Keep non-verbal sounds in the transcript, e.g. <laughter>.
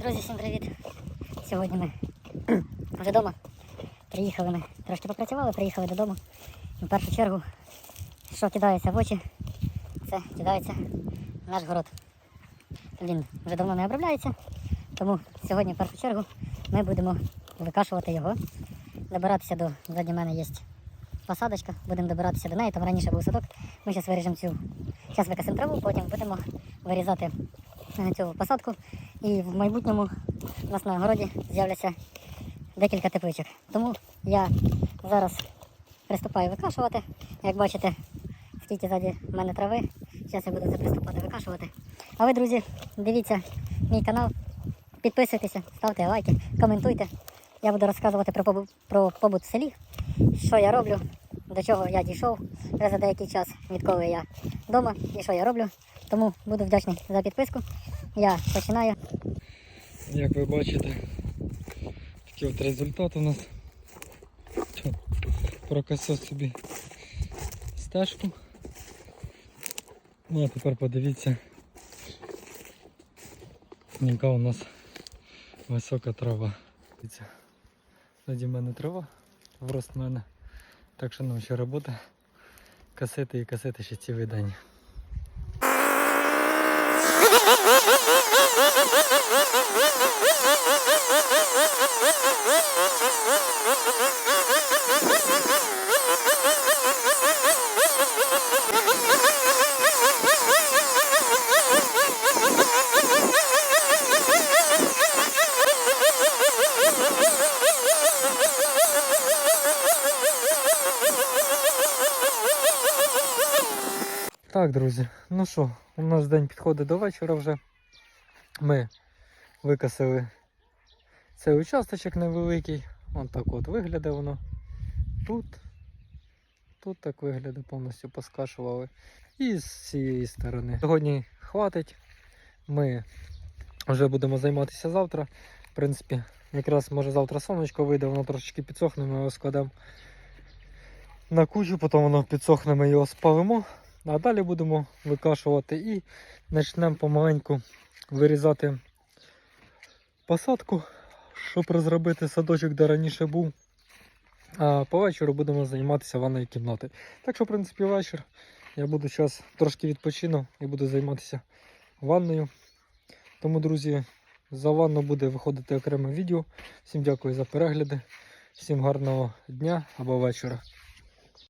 Друзі, всім привіт! Сьогодні ми <clears throat> вже вдома. Приїхали ми, трошки попрацювали, приїхали додому. В першу чергу, що кидається в очі, це кидається наш город. Він вже давно не обробляється, тому сьогодні в першу чергу ми будемо викашувати його. Добиратися до ззаді мене є посадочка, будемо добиратися до неї, там раніше був садок. Ми зараз виріжемо цю. Зараз викасимо траву, потім будемо вирізати е, цю посадку. І в майбутньому у нас на городі з'являться декілька тепличок. Тому я зараз приступаю викашувати. Як бачите, скільки ззаді в мене трави. Зараз я буду це приступати викашувати. А ви, друзі, дивіться мій канал, підписуйтеся, ставте лайки, коментуйте. Я буду розказувати про побут, про побут в селі, що я роблю, до чого я дійшов вже за деякий час, відколи я вдома і що я роблю. Тому буду вдячний за підписку. Я починаю. Як ви бачите, такий от результат у нас. Чо, Прокосив собі стежку. Ну а тепер подивіться, яка у нас висока трава. Дивіться, Ззаді мене трава, врост мене. Так що нам ще робота косити і косити ще цілий день. Так, друзі, ну що, у нас день підходить до вечора вже. Ми викосили цей участочок невеликий. Вон так от виглядає воно. Тут. Тут так виглядає, повністю поскашували. І з цієї сторони. Сьогодні хватить. Ми вже будемо займатися завтра. В принципі, якраз може завтра сонечко вийде, воно трошечки підсохне, ми його складемо на кучу, потім воно підсохне, ми його спалимо. А далі будемо викашувати і почнемо помаленьку вирізати посадку, щоб розробити садочок, де раніше був. А по вечору будемо займатися ванною кімнатою. Так що, в принципі, вечір. Я буду зараз трошки відпочину і буду займатися ванною. Тому, друзі, за ванну буде виходити окреме відео. Всім дякую за перегляди, всім гарного дня або вечора.